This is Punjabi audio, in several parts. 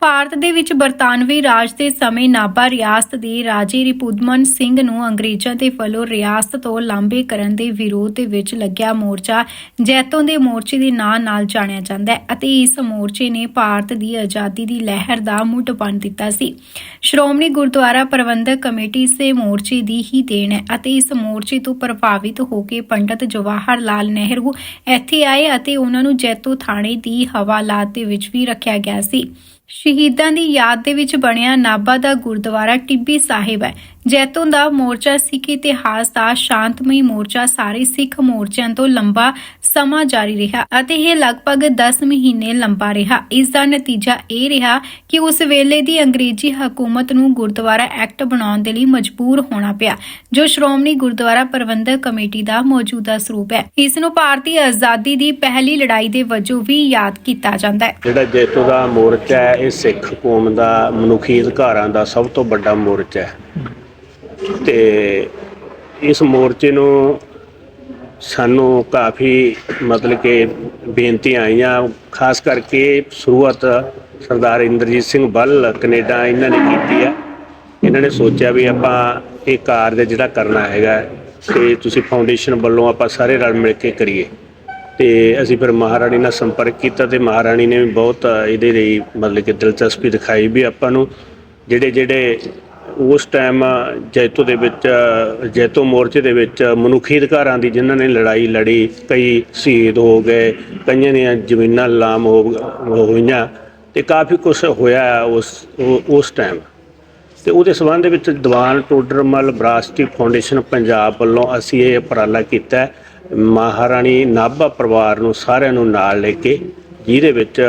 ਭਾਰਤ ਦੇ ਵਿੱਚ ਬਰਤਾਨਵੀ ਰਾਜ ਦੇ ਸਮੇਂ ਨਾਭਾ ਰਿਆਸਤ ਦੇ ਰਾਜੇ ਰਿਪੁਦਮਨ ਸਿੰਘ ਨੂੰ ਅੰਗਰੇਜ਼ਾਂ ਦੇ ਵੱਲੋਂ ਰਿਆਸਤ ਤੋਂ ਲਾਂਭੇ ਕਰਨ ਦੇ ਵਿਰੋਧ ਦੇ ਵਿੱਚ ਲੱਗਿਆ ਮੋਰਚਾ, ਜੈਤੋਂ ਦੇ ਮੋਰਚੇ ਦੇ ਨਾਂ ਨਾਲ ਜਾਣਿਆ ਜਾਂਦਾ ਹੈ ਅਤੇ ਇਸ ਮੋਰਚੇ ਨੇ ਭਾਰਤ ਦੀ ਆਜ਼ਾਦੀ ਦੀ ਲਹਿਰ ਦਾ ਮੁੱਢ ਬਣ ਦਿੱਤਾ ਸੀ। ਸ਼੍ਰੋਮਣੀ ਗੁਰਦੁਆਰਾ ਪ੍ਰਬੰਧਕ ਕਮੇਟੀ ਇਸੇ ਮੋਰਚੇ ਦੀ ਹੀ ਦੇਣ ਹੈ ਅਤੇ ਇਸ ਮੋਰਚੇ ਤੋਂ ਪ੍ਰਭਾਵਿਤ ਹੋ ਕੇ ਪੰਡਤ ਜਵਾਹਰ ਲਾਲ ਨਹਿਰੂ ਇੱਥੇ ਆਏ ਅਤੇ ਉਹਨਾਂ ਨੂੰ ਜੈਤੋ ਥਾਣੇ ਦੀ ਹਵਾਲਾਤ ਦੇ ਵਿੱਚ ਵੀ ਰੱਖਿਆ ਗਿਆ ਸੀ। ਸ਼ਹੀਦਾਂ ਦੀ ਯਾਦ ਦੇ ਵਿੱਚ ਬਣਿਆ ਨਾਭਾ ਦਾ ਗੁਰਦੁਆਰਾ ਟਿੱਬੀ ਸਾਹਿਬ ਹੈ। ਜੈਤੋਂ ਦਾ ਮੋਰਚਾ ਸਿੱਖ ਇਤਿਹਾਸ ਦਾ ਸ਼ਾਂਤਮਈ ਮੋਰਚਾ, ਸਾਰੇ ਸਿੱਖ ਮੋਰਚਿਆਂ ਤੋਂ ਲੰਬਾ ਸਮਾਂ ਜਾਰੀ ਰਿਹਾ ਅਤੇ ਇਹ ਲਗਭਗ 10 ਮਹੀਨੇ ਲੰਬਾ ਰਿਹਾ। ਇਸ ਦਾ ਨਤੀਜਾ ਇਹ ਰਿਹਾ ਕਿ ਉਸ ਵੇਲੇ ਦੀ ਅੰਗਰੇਜ਼ੀ ਹਕੂਮਤ ਨੂੰ ਗੁਰਦੁਆਰਾ ਐਕਟ ਬਣਾਉਣ ਦੇ ਲਈ ਮਜਬੂਰ ਹੋਣਾ ਪਿਆ, ਜੋ ਸ਼੍ਰੋਮਣੀ ਗੁਰਦੁਆਰਾ ਪ੍ਰਬੰਧਕ ਕਮੇਟੀ ਦਾ ਮੌਜੂਦਾ ਸਰੂਪ ਹੈ। ਇਸ ਨੂੰ ਭਾਰਤੀ ਆਜ਼ਾਦੀ ਦੀ ਪਹਿਲੀ ਲੜਾਈ ਦੇ ਵਜੋਂ ਵੀ ਯਾਦ ਕੀਤਾ ਜਾਂਦਾ ਹੈ। ਜਿਹੜਾ ਜੇਤੂ ਦਾ ਮੋਰਚਾ ਹੈ, ਇਹ ਸਿੱਖ ਕੌਮ ਦਾ ਮਨੁੱਖੀ ਅਧਿਕਾਰਾਂ ਦਾ ਸਭ ਤੋਂ ਵੱਡਾ ਮੋਰਚਾ ਹੈ। ਤੇ ਇਸ ਮੋਰਚੇ ਨੂੰ ਸਾਨੂੰ ਕਾਫੀ ਮਤਲਬ ਕਿ ਬੇਨਤੀਆਂ ਆਈਆਂ, ਖਾਸ ਕਰਕੇ ਸ਼ੁਰੂਆਤ ਸਰਦਾਰ ਇੰਦਰਜੀਤ ਸਿੰਘ ਬੱਲ ਕੈਨੇਡਾ ਇਹਨਾਂ ਨੇ ਕੀਤੀ ਆ। ਇਹਨਾਂ ਨੇ ਸੋਚਿਆ ਵੀ ਆਪਾਂ ਇਹ ਕਾਰਜ ਜਿਹੜਾ ਕਰਨਾ ਹੈਗਾ, ਤੇ ਤੁਸੀਂ ਫਾਊਂਡੇਸ਼ਨ ਵੱਲੋਂ ਆਪਾਂ ਸਾਰੇ ਰਲ ਮਿਲ ਕੇ ਕਰੀਏ। ਤੇ ਅਸੀਂ ਫਿਰ ਮਹਾਰਾਣੀ ਨਾਲ ਸੰਪਰਕ ਕੀਤਾ ਤੇ ਮਹਾਰਾਣੀ ਨੇ ਵੀ ਬਹੁਤ ਇਹਦੇ ਲਈ ਮਤਲਬ ਕਿ ਦਿਲਚਸਪੀ ਦਿਖਾਈ ਵੀ ਆਪਾਂ ਨੂੰ ਜਿਹੜੇ ਜਿਹੜੇ ਉਸ ਟਾਈਮ ਜੈਤੋ ਦੇ ਵਿੱਚ ਜੈਤੋ ਮੋਰਚੇ ਦੇ ਵਿੱਚ ਮਨੁੱਖੀ ਅਧਿਕਾਰਾਂ ਦੀ ਜਿਨ੍ਹਾਂ ਨੇ ਲੜਾਈ ਲੜੀ, ਕਈ ਸ਼ਹੀਦ ਹੋ ਗਏ, ਕਈਆਂ ਦੀਆਂ ਜ਼ਮੀਨਾਂ ਲਾਮ ਹੋ ਗਈਆਂ ਤੇ ਕਾਫੀ ਕੁਝ ਹੋਇਆ ਉਸ ਉਸ ਟਾਈਮ ਤੇ ਉਹਦੇ ਸਬੰਧ ਦੇ ਵਿੱਚ ਦੀਵਾਨ ਟੋਡਰਮਲ ਬਰਾਸਟੀ ਫਾਊਂਡੇਸ਼ਨ ਪੰਜਾਬ ਵੱਲੋਂ ਅਸੀਂ ਇਹ ਉਪਰਾਲਾ ਕੀਤਾ ਮਹਾਰਾਣੀ ਨਾਭਾ ਪਰਿਵਾਰ ਨੂੰ ਸਾਰਿਆਂ ਨੂੰ ਨਾਲ ਲੈ ਕੇ, ਜਿਹਦੇ ਵਿੱਚ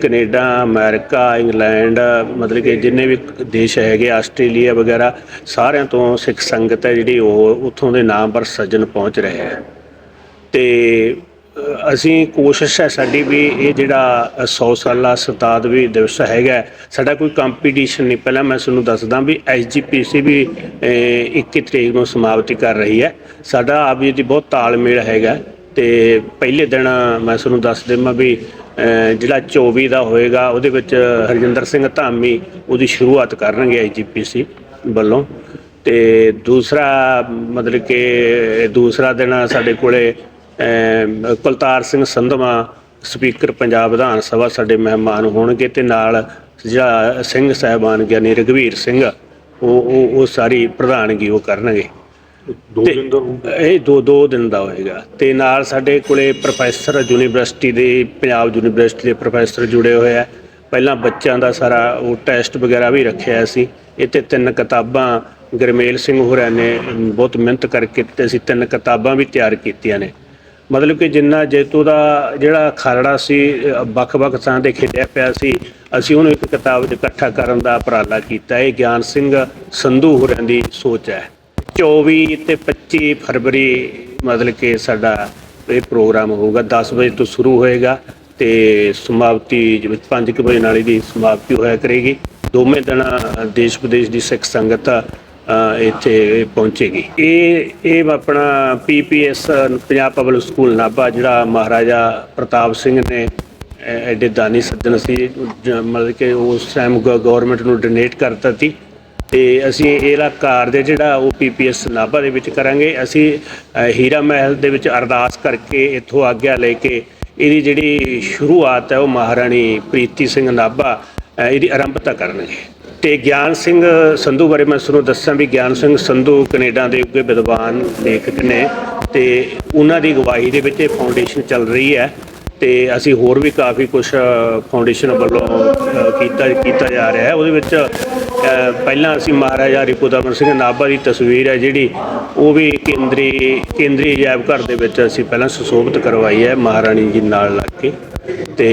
ਕੈਨੇਡਾ ਅਮਰੀਕਾ ਇੰਗਲੈਂਡ ਮਤਲਬ ਕਿ ਜਿੰਨੇ ਵੀ ਦੇਸ਼ ਹੈਗੇ ਆਸਟ੍ਰੇਲੀਆ ਵਗੈਰਾ ਸਾਰਿਆਂ ਤੋਂ ਸਿੱਖ ਸੰਗਤ ਹੈ ਜਿਹੜੀ ਉਹ ਉੱਥੋਂ ਦੇ ਨਾਮ ਪਰ ਸੱਜਣ ਪਹੁੰਚ ਰਹੇ ਹੈ। ਤੇ ਅਸੀਂ ਕੋਸ਼ਿਸ਼ ਹੈ ਸਾਡੀ ਵੀ ਇਹ ਜਿਹੜਾ 100 ਸਾਲਾ ਸਤਾਦਵੀ ਦਿਵਸ ਹੈਗਾ ਸਾਡਾ ਕੋਈ ਕੰਪੀਟੀਸ਼ਨ ਨਹੀਂ। ਪਹਿਲਾਂ ਮੈਂ ਤੁਹਾਨੂੰ ਦੱਸਦਾ ਵੀ ਐਸਜੀਪੀਸੀ ਵੀ ਅ, 21 ਤਰੀਕ ਨੂੰ ਸਮਾਪਤੀ ਕਰ ਰਹੀ ਹੈ। ਸਾਡਾ ਆਪ ਜੀ ਦੀ ਬਹੁਤ ਤਾਲਮੇਲ ਹੈਗਾ। ਤੇ ਪਹਿਲੇ ਦਿਨ ਮੈਂ ਤੁਹਾਨੂੰ ਦੱਸ ਦੇਵਾਂ ਵੀ ਜਿਹੜਾ 24 ਦਾ ਹੋਏਗਾ, ਉਹਦੇ ਵਿੱਚ ਹਰਜਿੰਦਰ ਸਿੰਘ ਧਾਮੀ ਉਹਦੀ ਸ਼ੁਰੂਆਤ ਕਰਨਗੇ ਐਸਜੀਪੀਸੀ ਵੱਲੋਂ। ਤੇ ਦੂਸਰਾ, ਮਤਲਬ ਕਿ ਦੂਸਰਾ ਦਿਨ ਸਾਡੇ ਕੋਲੇ ਕੁਲਤਾਰ ਸਿੰਘ ਸੰਧਵਾ, ਸਪੀਕਰ ਪੰਜਾਬ ਵਿਧਾਨ ਸਭਾ ਸਾਡੇ ਮਹਿਮਾਨ ਹੋਣਗੇ ਤੇ ਨਾਲ ਜਿਹੜਾ ਸਿੰਘ ਸਾਹਿਬਾਨ ਗਿਆਨੀ ਰਘਵੀਰ ਸਿੰਘ ਉਹ ਉਹ ਸਾਰੀ ਪ੍ਰਧਾਨਗੀ ਉਹ ਕਰਨਗੇ। ਦੋ ਦਿਨ ਦਾ। ਇਹ ਦੋ ਦੋ ਦਿਨ ਦਾ ਹੋਏਗਾ। ਤੇ ਨਾਲ ਸਾਡੇ ਕੋਲੇ ਪ੍ਰੋਫੈਸਰ ਯੂਨੀਵਰਸਿਟੀ ਦੇ ਪੰਜਾਬ ਯੂਨੀਵਰਸਿਟੀ ਦੇ ਪ੍ਰੋਫੈਸਰ ਜੁੜੇ ਹੋਏ ਆ। ਪਹਿਲਾਂ ਬੱਚਿਆਂ ਦਾ ਸਾਰਾ ਉਹ ਟੈਸਟ ਵਗੈਰਾ ਵੀ ਰੱਖਿਆ ਸੀ। ਇਹ ਤੇ ਤਿੰਨ ਕਿਤਾਬਾਂ ਗਰਮੇਲ ਸਿੰਘ ਹੋਰਾਂ ਨੇ ਬਹੁਤ ਮਿਹਨਤ ਕਰਕੇ ਤੇ ਅਸੀਂ ਤਿੰਨ ਕਿਤਾਬਾਂ ਵੀ ਤਿਆਰ ਕੀਤੀਆਂ ਨੇ। ਮਤਲਬ ਕਿ ਜਿੰਨਾ ਜੇਤੂ ਦਾ ਜਿਹੜਾ ਖਾਲੜਾ ਸੀ ਵੱਖ-ਵੱਖ ਥਾਂ ਤੇ ਖਿੱਡਿਆ ਪਿਆ ਸੀ ਅਸੀਂ ਉਹਨੂੰ ਇੱਕ ਕਿਤਾਬ 'ਚ ਇਕੱਠਾ ਕਰਨ ਦਾ ਉਪਰਾਲਾ ਕੀਤਾ। ਇਹ ਗਿਆਨ ਸਿੰਘ ਸੰਧੂ ਹੋਰਾਂ ਦੀ ਸੋਚ ਹੈ। 24 ਤੇ 25 ਫਰਵਰੀ ਮਤਲਬ ਕਿ ਸਾਡਾ ਇਹ ਪ੍ਰੋਗਰਾਮ ਹੋਊਗਾ। 10 ਵਜੇ ਤੋਂ ਸ਼ੁਰੂ ਹੋਏਗਾ ਤੇ ਸਮਾਪਤੀ ਜਿਵੇਂ 5 ਵਜੇ ਨਾਲ ਇਹਦੀ ਸਮਾਪਤੀ ਹੋਇਆ ਕਰੇਗੀ। ਦੋਵੇਂ ਦਿਨ ਦੇਸ਼ ਵਿਦੇਸ਼ ਦੀ ਸਿੱਖ ਸੰਗਤ ਇੱਥੇ ਪਹੁੰਚੇਗੀ। ਇਹ ਇਹ ਆਪਣਾ PPS, Punjab public school Nabha, ਜਿਹੜਾ ਮਹਾਰਾਜਾ ਪ੍ਰਤਾਪ ਸਿੰਘ ਨੇ ਐਡੇ ਦਾਨੀ ਸੱਜਣ ਸੀ, ਜ- ਮਤਲਬ ਕਿ ਉਸ ਟਾਈਮ ਗਵਰਨਮੈਂਟ ਨੂੰ ਡੋਨੇਟ ਕਰਤਾ ਸੀ। ਤੇ ਅਸੀਂ ਇਹਦਾ ਕਾਰਜ ਜਿਹੜਾ ਉਹ ਪੀਪੀਐਸ ਨਾਭਾ ਦੇ ਵਿੱਚ ਕਰਾਂਗੇ। ਅਸੀਂ ਹੀਰਾ ਮਹਿਲ ਦੇ ਵਿੱਚ ਅਰਦਾਸ ਕਰਕੇ ਇੱਥੋਂ ਆਗਿਆ ਲੈ ਕੇ ਇਹਦੀ ਜਿਹੜੀ ਸ਼ੁਰੂਆਤ ਹੈ ਉਹ ਮਹਾਰਾਣੀ ਪ੍ਰੀਤੀ ਸਿੰਘ ਨਾਭਾ ਇਹਦੀ ਆਰੰਭਤਾ ਕਰਨਗੇ। ਤੇ ਗਿਆਨ ਸਿੰਘ ਸੰਧੂ ਬਾਰੇ ਮੈਂ ਤੁਹਾਨੂੰ ਦੱਸਾਂ ਵੀ ਗਿਆਨ ਸਿੰਘ ਸੰਧੂ ਕੈਨੇਡਾ ਦੇ ਉੱਗੇ ਵਿਦਵਾਨ, ਲੇਖਕ ਨੇ ਤੇ ਉਹਨਾਂ ਦੀ ਅਗਵਾਈ ਦੇ ਵਿੱਚ ਇਹ ਫਾਊਂਡੇਸ਼ਨ ਚੱਲ ਰਹੀ ਹੈ ਤੇ ਅਸੀਂ ਹੋਰ ਵੀ ਕਾਫੀ ਕੁਝ ਫਾਊਂਡੇਸ਼ਨ ਵੱਲੋਂ ਕੀਤਾ ਕੀਤਾ ਜਾ ਰਿਹਾ ਹੈ। ਉਹਦੇ ਵਿੱਚ ਪਹਿਲਾਂ ਅਸੀਂ ਮਹਾਰਾਜਾ ਰਿਪੁਦਮਨ ਸਿੰਘ ਨਾਭਾ ਦੀ ਤਸਵੀਰ ਹੈ ਜਿਹੜੀ, ਉਹ ਵੀ ਕੇਂਦਰੀ ਕੇਂਦਰੀ ਅਜਾਇਬ ਘਰ ਦੇ ਵਿੱਚ ਅਸੀਂ ਪਹਿਲਾਂ ਸੁਸ਼ੋਭਿਤ ਕਰਵਾਈ ਹੈ ਮਹਾਰਾਣੀ ਜੀ ਨਾਲ ਲੱਗ ਕੇ। ਤੇ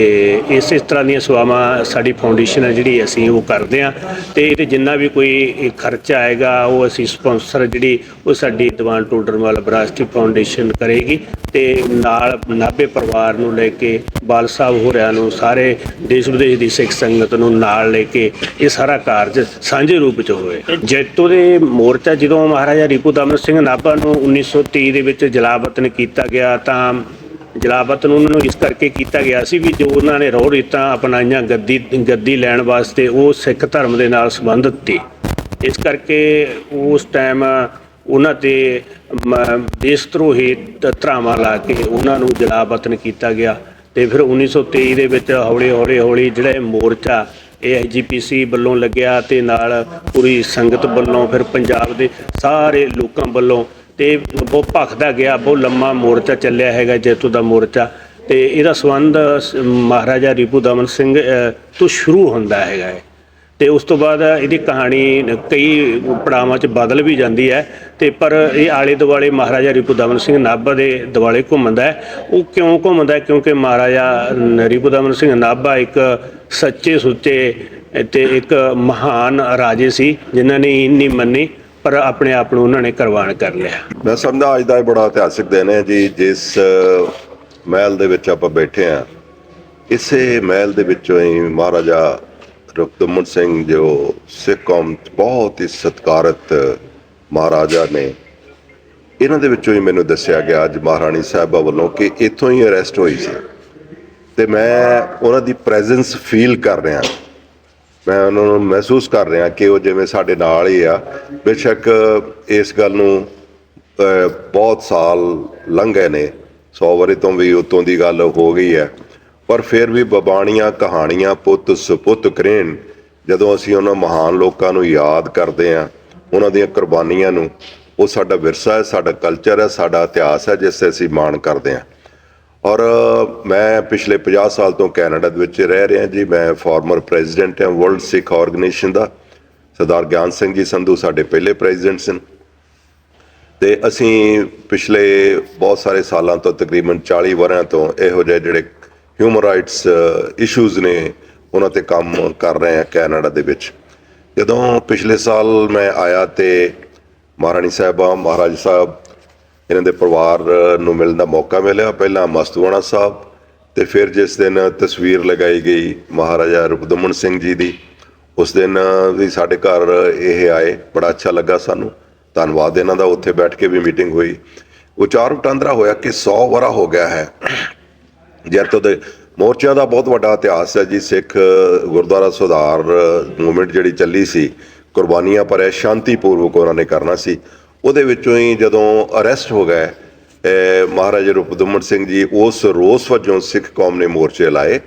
ਇਸ ਇਸ ਤਰ੍ਹਾਂ ਦੀਆਂ ਸੇਵਾਵਾਂ ਸਾਡੀ ਫਾਊਂਡੇਸ਼ਨ ਹੈ ਜਿਹੜੀ ਅਸੀਂ ਉਹ ਕਰਦੇ ਹਾਂ। ਤੇ ਇਹਦੇ ਜਿੰਨਾ ਵੀ ਕੋਈ ਖਰਚਾ ਆਏਗਾ, ਉਹ ਅਸੀਂ ਸਪਾਂਸਰ ਜਿਹੜੀ, ਉਹ ਸਾਡੀ ਦੀਵਾਨ ਟੋਡਰਮਲ ਬਰਾਸਟੀ ਫਾਊਂਡੇਸ਼ਨ ਕਰੇਗੀ। ਤੇ ਨਾਲ ਨਾਭੇ ਪਰਿਵਾਰ ਨੂੰ ਲੈ ਕੇ, ਬਾਲ ਸਾਹਿਬ ਹੋਰਿਆਂ ਨੂੰ, ਸਾਰੇ ਦੇਸ਼ ਵਿਦੇਸ਼ ਦੀ ਸਿੱਖ ਸੰਗਤ ਨੂੰ ਨਾਲ ਲੈ ਕੇ ਇਹ ਸਾਰਾ ਕਾਰਜ ਸਾਂਝੇ ਰੂਪ ਚ ਹੋਏ। ਜੈਤੋ ਦੇ ਮੋਰਚਾ ਜਦੋਂ ਮਹਾਰਾਜਾ ਰੀਪੂ ਦਮਨ ਸਿੰਘ ਨਾਭਾ ਨੂੰ 1930 ਦੇ ਵਿੱਚ ਜਲਾਵਤਨ ਕੀਤਾ ਗਿਆ ਤਾਂ ਜਲਾਵਤ ਨੂੰ ਉਹਨਾਂ ਨੂੰ ਇਸ ਕਰਕੇ ਕੀਤਾ ਗਿਆ ਸੀ ਵੀ ਜੋ ਉਹਨਾਂ ਨੇ ਰੋਹ ਰੀਤਾਂ ਅਪਣਾਈਆਂ ਗੱਦੀ ਗੱਦੀ ਲੈਣ ਵਾਸਤੇ ਉਹ ਸਿੱਖ ਧਰਮ ਦੇ ਨਾਲ ਸੰਬੰਧਿਤ ਸੀ। ਇਸ ਕਰਕੇ ਉਸ ਟਾਈਮ ਉਹਨਾਂ ਤੇ ਮ- ਦੇਸ਼ ਧਰੋਹੀ ਧਰਾਵਾਂ ਲਾ ਕੇ ਉਹਨਾਂ ਨੂੰ ਜਲਾਵਤਨ ਕੀਤਾ ਗਿਆ ਤੇ ਫਿਰ 1923 ਦੇ ਵਿੱਚ ਹੌਲੀ ਹੌਲੀ ਹੌਲੀ ਜਿਹੜਾ ਇਹ ਮੋਰਚਾ ਇਹ ਐਜੀਪੀਸੀ ਵੱਲੋਂ ਲੱਗਿਆ ਤੇ ਨਾਲ ਪੂਰੀ ਸੰਗਤ ਵੱਲੋਂ ਫਿਰ ਪੰਜਾਬ ਦੇ ਸਾਰੇ ਲੋਕਾਂ ਵੱਲੋਂ ਤੇ ਬਹੁਤ ਭਖਦਾ ਗਿਆ, ਬਹੁਤ ਲੰਮਾ ਮੋਰਚਾ ਚੱਲਿਆ ਹੈਗਾ ਜੈਤੋ ਦਾ ਮੋਰਚਾ ਤੇ ਇਹਦਾ ਸੰਬੰਧ ਸ- ਮਹਾਰਾਜਾ ਰਿਪੂ ਦਮਨ ਸਿੰਘ ਤੋਂ ਸ਼ੁਰੂ ਹੁੰਦਾ ਹੈਗਾ ਹੈ ਤੇ ਉਸ ਤੋਂ ਬਾਅਦ ਇਹਦੀ ਕਹਾਣੀ ਕਈ ਪੜਾਵਾਂ 'ਚ ਬਦਲ ਵੀ ਜਾਂਦੀ ਹੈ ਤੇ ਪਰ ਇਹ ਆਲੇ ਦੁਆਲੇ ਮਹਾਰਾਜਾ ਰਿਪੂ ਦਮਨ ਸਿੰਘ ਨਾਭਾ ਦੇ ਦੁਆਲੇ ਘੁੰਮਦਾ ਹੈ। ਉਹ ਕਿਉਂ ਘੁੰਮਦਾ ਕਿਉਂਕਿ ਮਹਾਰਾਜਾ ਰਿਪੂ ਦਮਨ ਸਿੰਘ ਨਾਭਾ ਇੱਕ ਸੱਚੇ ਸੁੱਚੇ ਤੇ ਇੱਕ ਮਹਾਨ ਰਾਜੇ ਸੀ, ਜਿਨ੍ਹਾਂ ਨੇ ਇੰਨੀ ਮੰਨੀ, ਪਰ ਆਪਣੇ ਆਪ ਨੂੰ ਉਹਨਾਂ ਨੇ ਕੁਰਬਾਨ ਕਰ ਲਿਆ। ਮੈਂ ਸਮਝਦਾ ਅੱਜ ਦਾ ਇਹ ਬੜਾ ਇਤਿਹਾਸਿਕ ਦਿਨ ਹੈ ਜੀ, ਜਿਸ ਮਹਿਲ ਦੇ ਵਿੱਚ ਆਪਾਂ ਬੈਠੇ ਆ ਇਸੇ ਮਹਿਲ ਦੇ ਵਿੱਚੋਂ ਹੀ ਮਹਾਰਾਜਾ ਰੁਕਤਮਨ ਸਿੰਘ, ਜੋ ਸਿੱਖ ਕੌਮ ਬਹੁਤ ਹੀ ਸਤਿਕਾਰਤ ਮਹਾਰਾਜਾ ਨੇ, ਇਹਨਾਂ ਦੇ ਵਿੱਚੋਂ ਹੀ ਮੈਨੂੰ ਦੱਸਿਆ ਗਿਆ ਅੱਜ ਮਹਾਰਾਣੀ ਸਾਹਿਬਾ ਵੱਲੋਂ ਕਿ ਇੱਥੋਂ ਹੀ ਅਰੈਸਟ ਹੋਈ ਸੀ। ਤੇ ਮੈਂ ਉਹਨਾਂ ਦੀ ਪ੍ਰੈਜ਼ੈਂਸ ਫੀਲ ਕਰ ਰਿਹਾ। ਮੈਂ ਉਹਨਾਂ ਨੂੰ ਮਹਿਸੂਸ ਕਰ ਰਿਹਾ ਕਿ ਉਹ ਜਿਵੇਂ ਸਾਡੇ ਨਾਲ ਹੀ ਆ। ਬੇਸ਼ੱਕ ਇਸ ਗੱਲ ਨੂੰ ਬਹੁਤ ਸਾਲ ਲੰਘ ਗਏ ਨੇ। 100 ਵਰੇ ਤੋਂ ਵੀ ਉਤੋਂ ਦੀ ਗੱਲ ਹੋ ਗਈ ਹੈ। ਪਰ ਫਿਰ ਵੀ ਬਬਾਣੀਆਂ ਕਹਾਣੀਆਂ ਪੁੱਤ ਸੁਪੁੱਤ ਕਰੇਨ ਜਦੋਂ ਅਸੀਂ ਉਹਨਾਂ ਮਹਾਨ ਲੋਕਾਂ ਨੂੰ ਯਾਦ ਕਰਦੇ ਆ ਉਹਨਾਂ ਦੀਆਂ ਕੁਰਬਾਨੀਆਂ ਨੂੰ, ਉਹ ਸਾਡਾ ਵਿਰਸਾ ਹੈ, ਸਾਡਾ ਕਲਚਰ ਹੈ, ਸਾਡਾ ਇਤਿਹਾਸ ਹੈ, ਜਿਸ ਤੇ ਅਸੀਂ ਮਾਣ ਕਰਦੇ ਆ ਔਰ ਮੈਂ ਪਿਛਲੇ 50 ਸਾਲ ਤੋਂ ਕੈਨੇਡਾ ਦੇ ਵਿੱਚ ਰਹਿ ਰਿਹਾ ਜੀ। ਮੈਂ ਫਾਰਮਰ ਪ੍ਰੈਜ਼ੀਡੈਂਟ ਹਾਂ ਵਰਲਡ ਸਿੱਖ ਆਰਗੇਨਾਈਜੇਸ਼ਨ ਦਾ। ਸਰਦਾਰ ਗਿਆਨ ਸਿੰਘ ਜੀ ਸੰਧੂ ਸਾਡੇ ਪਹਿਲੇ ਪ੍ਰੈਜ਼ੀਡੈਂਟ ਸਨ। ਤੇ ਅਸੀਂ ਪਿਛਲੇ ਬਹੁਤ ਸਾਰੇ ਸਾਲਾਂ ਤੋਂ, ਤਕਰੀਬਨ 40 ਵਰਿਆਂ ਤੋਂ ਇਹੋ ਜਿਹੇ ਜਿਹੜੇ ਹਿਊਮਨ ਰਾਈਟਸ ਇਸ਼ੂਜ਼ ਨੇ, ਉਹਨਾਂ ਤੇ ਕੰਮ ਕਰ ਰਹੇ ਹਾਂ ਕੈਨੇਡਾ ਦੇ ਵਿੱਚ। ਜਦੋਂ ਪਿਛਲੇ ਸਾਲ ਮੈਂ ਆਇਆ ਤੇ ਮਹਾਰਾਣੀ ਸਾਹਿਬਾ, ਮਹਾਰਾਜ ਸਾਹਿਬ ਇਹਨਾਂ ਦੇ ਪਰਿਵਾਰ ਨੂੰ ਮਿਲਣ ਦਾ ਮੌਕਾ ਮਿਲਿਆ। ਪਹਿਲਾਂ ਮਸਤੂਆਣਾ ਸਾਹਿਬ ਤੇ ਫਿਰ ਜਿਸ ਦਿਨ ਤਸਵੀਰ ਲਗਾਈ ਗਈ ਮਹਾਰਾਜਾ ਰੁਪਦਮਨ ਸਿੰਘ ਜੀ ਦੀ, ਉਸ ਦਿਨ ਵੀ ਸਾਡੇ ਘਰ ਇਹ ਆਏ। ਬੜਾ ਅੱਛਾ ਲੱਗਾ ਸਾਨੂੰ। ਧੰਨਵਾਦ ਇਹਨਾਂ ਦਾ। ਉੱਥੇ ਬੈਠ ਕੇ ਵੀ ਮੀਟਿੰਗ ਹੋਈ। ਉਚਾਰ ਵਟਾਂਦਰਾ ਹੋਇਆ ਕਿ 100 ਵਰਾ ਹੋ ਗਿਆ ਹੈ। ਜੈਤੋ ਦੇ ਮੋਰਚਿਆਂ ਦਾ ਬਹੁਤ ਵੱਡਾ ਇਤਿਹਾਸ ਹੈ ਜੀ। ਸਿੱਖ ਗੁਰਦੁਆਰਾ ਸੁਧਾਰ ਮੂਵਮੈਂਟ ਜਿਹੜੀ ਚੱਲੀ ਸੀ, ਕੁਰਬਾਨੀਆਂ ਪਰ ਸ਼ਾਂਤੀਪੂਰਵਕ ਉਹਨਾਂ ਨੇ ਕਰਨਾ ਸੀ। ਉਹਦੇ ਵਿੱਚੋਂ ਹੀ ਜਦੋਂ ਅਰੈਸਟ ਹੋ ਗਏ ਮਹਾਰਾਜਾ ਰੂਪਦਮਨ ਸਿੰਘ ਜੀ ਉਸ ਰੋਸ ਵਜੋਂ ਸਿੱਖ ਕੌਮ ਨੇ ਮੋਰਚੇ ਲਾਏ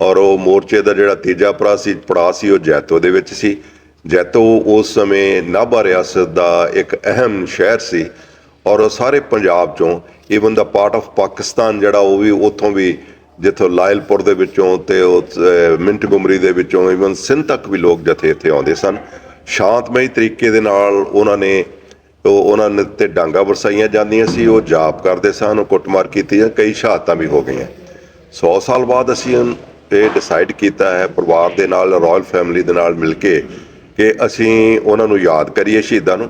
ਔਰ ਉਹ ਮੋਰਚੇ ਦਾ ਜਿਹੜਾ ਤੀਜਾ ਪੜਾ ਸੀ ਪੜਾਅ ਸੀ, ਉਹ ਜੈਤੋ ਦੇ ਵਿੱਚ ਸੀ। ਜੈਤੋ ਉਸ ਸਮੇਂ ਨਾਭਾ ਰਿਆਸਤ ਦਾ ਇੱਕ ਅਹਿਮ ਸ਼ਹਿਰ ਸੀ ਔਰ ਉਹ ਸਾਰੇ ਪੰਜਾਬ ਚੋਂ ਈਵਨ ਦਾ ਪਾਰਟ ਆਫ ਪਾਕਿਸਤਾਨ ਜਿਹੜਾ ਉਹ ਵੀ ਉੱਥੋਂ ਵੀ ਜਿੱਥੋਂ ਲਾਇਲਪੁਰ ਦੇ ਵਿੱਚੋਂ ਤੇ ਉਹ ਮਿੰਟ ਗੁਮਰੀ ਦੇ ਵਿੱਚੋਂ ਈਵਨ ਸਿੰਧ ਤੱਕ ਵੀ ਲੋਕ ਜਥੇ ਇੱਥੇ ਆਉਂਦੇ ਸਨ। ਸ਼ਾਂਤਮਈ ਤਰੀਕੇ ਦੇ ਨਾਲ ਉਹਨਾਂ ਨੇ ਉਹ ਉਹਨਾਂ ਨੇ ਤੇ ਡਾਂਗਾ ਵਰਸਾਈਆਂ ਜਾਂਦੀਆਂ ਸੀ, ਉਹ ਜਾਪ ਕਰਦੇ ਸਨ, ਉਹ ਕੁੱਟਮਾਰ ਕੀਤੀ ਜਾਂ ਕਈ ਸ਼ਹਾਦਤਾਂ ਵੀ ਹੋ ਗਈਆਂ। 100 ਸਾਲ ਬਾਅਦ ਅਸੀਂ ਇਹ ਡਿਸਾਈਡ ਕੀਤਾ ਹੈ, ਪਰਿਵਾਰ ਦੇ ਨਾਲ ਰਾਇਲ ਫੈਮਿਲੀ ਦੇ ਨਾਲ ਮਿਲ ਕੇ ਕਿ ਅਸੀਂ ਉਹਨਾਂ ਨੂੰ ਯਾਦ ਕਰੀਏ ਸ਼ਹੀਦਾਂ ਨੂੰ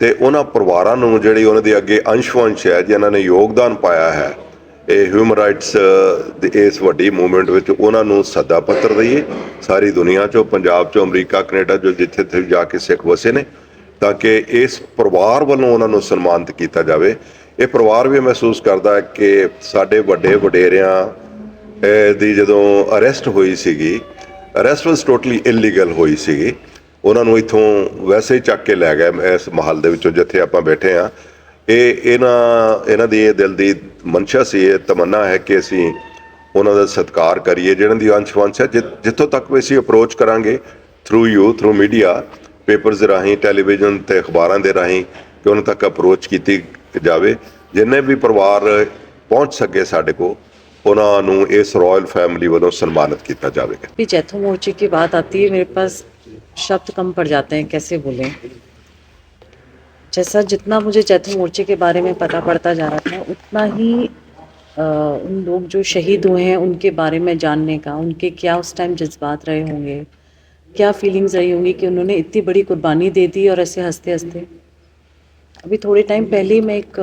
ਤੇ ਉਹਨਾਂ ਪਰਿਵਾਰਾਂ ਨੂੰ ਜਿਹੜੀ ਉਹਨਾਂ ਦੇ ਅੱਗੇ ਅੰਸ਼-ਵੰਸ਼ ਹੈ, ਜਿਨ੍ਹਾਂ ਨੇ ਯੋਗਦਾਨ ਪਾਇਆ ਹੈ, ਇਹ ਹਿਊਮਨ ਰਾਈਟਸ ਦੀ ਇਸ ਵੱਡੀ ਮੂਵਮੈਂਟ ਵਿੱਚ ਉਹਨਾਂ ਨੂੰ ਸੱਦਾ ਪੱਤਰ ਦਈਏ। ਸਾਰੀ ਦੁਨੀਆ ਚੋਂ, ਪੰਜਾਬ ਚੋਂ, ਅਮਰੀਕਾ, ਕੈਨੇਡਾ 'ਚੋਂ ਜਿੱਥੇ ਜਿੱਥੇ ਜਾ ਕੇ ਸਿੱਖ ਵਸੇ ਨੇ ਤਾਂ ਕਿ ਇਸ ਪਰਿਵਾਰ ਵੱਲੋਂ ਉਹਨਾਂ ਨੂੰ ਸਨਮਾਨਿਤ ਕੀਤਾ ਜਾਵੇ। ਇਹ ਪਰਿਵਾਰ ਵੀ ਮਹਿਸੂਸ ਕਰਦਾ ਹੈ ਕਿ ਸਾਡੇ ਵੱਡੇ ਵਡੇਰਿਆਂ ਦੀ ਜਦੋਂ ਅਰੈਸਟ ਹੋਈ ਸੀਗੀ, ਅਰੈਸਟ ਵਾਸ ਟੋਟਲੀ ਇਲੀਗਲ ਹੋਈ ਸੀਗੀ। ਉਹਨਾਂ ਨੂੰ ਇਥੋਂ ਵੈਸੇ ਹੀ ਚੱਕ ਕੇ ਲੈ ਗਏ ਇਸ ਮਹੱਲ ਦੇ ਵਿੱਚੋਂ ਜਿੱਥੇ ਆਪਾਂ ਬੈਠੇ ਆ ਇਹ ਇਹਨਾਂ ਇਹਨਾਂ ਦੀ ਇਹ ਦਿਲ ਦੀ ਮਨਸ਼ਾ ਸੀ, ਇਹ ਤਮੰਨਾ ਹੈ ਕਿ ਅਸੀਂ ਉਹਨਾਂ ਦਾ ਸਤਿਕਾਰ ਕਰੀਏ ਜਿਹਨਾਂ ਦੀ ਅੰਸ਼ ਵੰਸ਼ ਹੈ, ਜਿ- ਜਿੱਥੋਂ ਤੱਕ ਵੀ ਅਸੀਂ ਅਪਰੋਚ ਕਰਾਂਗੇ through you through media papers ਦੇ ਰਾਹੀਂ ਟੈਲੀਵਿਜ਼ਨ ਤੇ ਅਖਬਾਰਾਂ ਦੇ ਰਾਹੀਂ ਕਿ ਉਹਨਾਂ ਤੱਕ ਅਪਰੋਚ ਕੀਤੀ ਜਾਵੇ ਜਿੰਨੇ ਵੀ ਪਰਿਵਾਰ ਪਹੁੰਚ ਸਕੇ ਸਾਡੇ ਕੋਲ ਉਹਨਾਂ ਨੂੰ ਇਸ ਰਾਇਲ ਫੈਮਿਲੀ ਵੱਲੋਂ ਸਨਮਾਨਿਤ ਕੀਤਾ ਜਾਵੇਗਾ भी जैथो मोर्चे की बात आती है मेरे पास शब्द कम पड़ जाते हैं कैसे बोलें जैसा जितना मुझे जैथो मोर्चे के बारे में पता पड़ता जा रहा था उतना ही अ, उन लोग जो शहीद हुए हैं उनके बारे में जानने का उनके क्या उस टाइम जज्बात रहे होंगे क्या फीलिंग्स रही होंगी कि उन्होंने इतनी बड़ी कुर्बानी दे दी और ऐसे हँसते हँसते? अभी थोड़े टाइम पहले ही मैं एक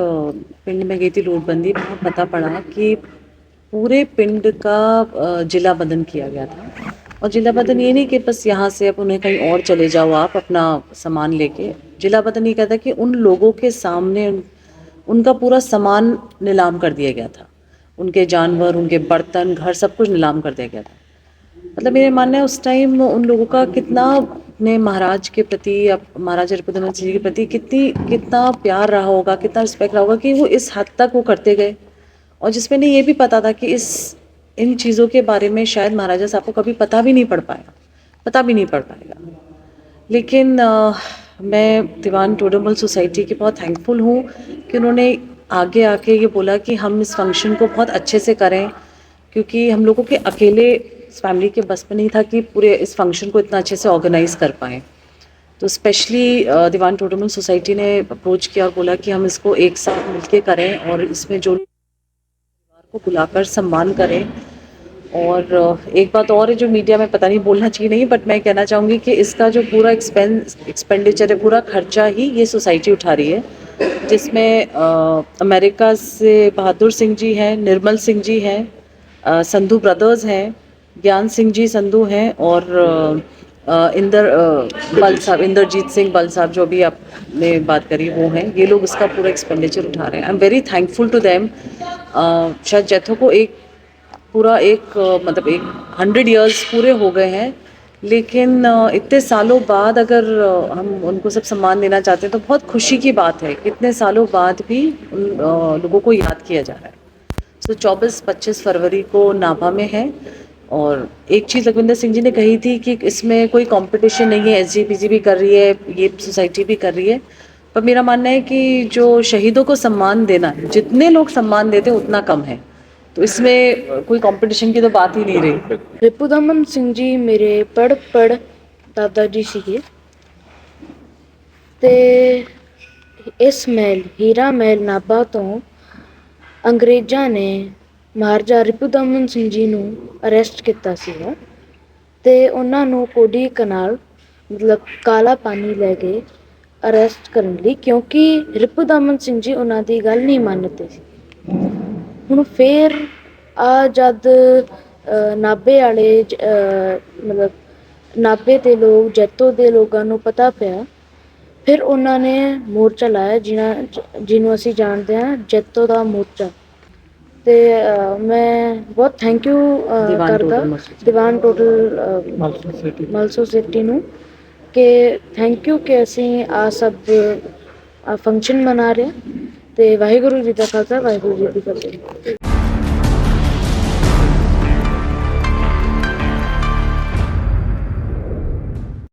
पिंड में गई थी रोडबंदी वहाँ पता पड़ा कि पूरे पिंड का जिला बदन किया गया था। और जिला बदन ये नहीं कि बस यहाँ से अब उन्हें कहीं और चले जाओ आप अपना सामान लेके। जिला बदन ये कहता कि उन लोगों के सामने उन, उनका पूरा सामान नीलाम कर दिया गया था। उनके जानवर उनके बर्तन घर सब कुछ नीलाम कर दिया गया था। मतलब मेरा मानना है उस टाइम उन लोगों का कितना अपने महाराज के प्रति या महाराजा रिपुदमन सिंह जी के प्रति कितनी कितना प्यार रहा होगा कितना रिस्पेक्ट रहा होगा कि वो इस हद तक वो करते गए। और जिसमें नहीं ये भी पता था कि इस इन चीज़ों के बारे में शायद महाराजा साहब को कभी पता भी नहीं पड़ पाएगा पता भी नहीं पड़ पाएगा। लेकिन अ, मैं दीवान टोडरमल सोसाइटी की बहुत थैंकफुल हूँ कि उन्होंने आगे आके ये बोला कि हम इस फ़ंक्शन को बहुत अच्छे से करें क्योंकि हम लोगों के अकेले इस फैमिली के बस में नहीं था कि पूरे इस फ़ंक्शन को इतना अच्छे से ऑर्गेनाइज कर पाएँ। तो स्पेशली दीवान टोडरमल सोसाइटी ने अप्रोच किया और बोला कि हम इसको एक साथ मिलके करें और इसमें जो परिवार को बुलाकर सम्मान करें। और एक बात और है जो मीडिया में पता नहीं बोलना चाहिए नहीं बट मैं कहना चाहूँगी कि इसका जो पूरा एक्सपेंस एक्सपेंडिचर है, पूरा खर्चा ही ये सोसाइटी उठा रही है। जिसमें अमेरिका से बहादुर सिंह जी हैं, निर्मल सिंह जी हैं संधू ब्रदर्स हैं ज्ञान सिंह जी संधू हैं और इंदर बल साहब, इंदरजीत सिंह बल साहब जो अभी आपने बात करी, वो हैं। ये लोग इसका पूरा एक्सपेंडिचर उठा रहे हैं। I am very thankful to them शायद जैथो को एक, पूरा एक मतलब एक हंड्रेड इयर्स पूरे हो गए हैं। लेकिन इतने सालों बाद अगर हम उनको सब सम्मान देना चाहते हैं तो बहुत खुशी की बात है कितने सालों बाद भी उन लोगों को याद किया जा रहा है। सो चौबीस, पच्चीस फरवरी को नाभा में है। और एक चीज़ लखविंदर सिंह जी ने कही थी कि इसमें कोई कंपटीशन नहीं है एस भी कर रही है ये सोसाइटी भी कर रही है पर मेरा मानना है कि जो शहीदों को सम्मान देना है जितने लोग सम्मान देते हैं उतना कम है तो इसमें कोई कंपटीशन की तो बात ही नहीं रही ਰਿਪੁਦਮਨ ਸਿੰਘ ਜੀ ਮੇਰੇ ਪੜ ਪੜ ਦਾਦਾ ਜੀ ਸੀਗੇ ਤੇ ਇਸ ਮਹਿਲ ਹੀਰਾ ਮਹਿਲ ਨਾਭਾ ਤੋਂ ਅੰਗਰੇਜ਼ਾਂ ਨੇ ਮਹਾਰਾਜਾ ਰਿਪੁਦਮਨ ਸਿੰਘ ਜੀ ਨੂੰ ਅਰੈਸਟ ਕੀਤਾ ਸੀਗਾ ਅਤੇ ਉਹਨਾਂ ਨੂੰ ਕੋਡੀ ਕਨਾਲ ਮਤਲਬ ਕਾਲਾ ਪਾਣੀ ਲੈ ਗਏ ਅਰੈਸਟ ਕਰਨ ਲਈ ਕਿਉਂਕਿ ਰਿਪੁਦਮਨ ਸਿੰਘ ਜੀ ਉਹਨਾਂ ਦੀ ਗੱਲ ਨਹੀਂ ਮੰਨਦੇ ਸੀ। ਹੁਣ ਫੇਰ ਆ ਜਦ ਅ, ਨਾਭੇ ਵਾਲੇ ਮਤਲਬ ਨਾਭੇ ਦੇ ਲੋਕ ਜੈਤੋ ਦੇ ਲੋਕਾਂ ਨੂੰ ਪਤਾ ਪਿਆ ਫਿਰ ਉਹਨਾਂ ਨੇ ਮੋਰਚਾ ਲਾਇਆ ਜਿਹਨਾਂ ਜਿਹਨੂੰ ਅਸੀਂ ਜਾਣਦੇ ਹਾਂ ਜੈਤੋ ਦਾ ਮੋਰਚਾ। ਤੇ ਮੈਂ ਬਹੁਤ ਥੈਂਕ ਯੂ ਦੀਵਾਨ ਕਰਦਾ। ਟੋਟਲ। ਦੀਵਾਨ ਟੋਟਲ ਮਲ ਸੋਸਾਇਟੀ ਨੂੰ ਕਿ ਥੈਂਕ ਯੂ ਕਿ ਅਸੀਂ ਆ ਸਭ ਫੰਕਸ਼ਨ ਮਨਾ ਰਹੇ ਹਾਂ ਤੇ ਵਾਹਿਗੁਰੂ ਜੀ ਦਾ ਖਾਲਸਾ ਵਾਹਿਗੁਰੂ ਜੀ ਦੀ ਫਤਿਹ।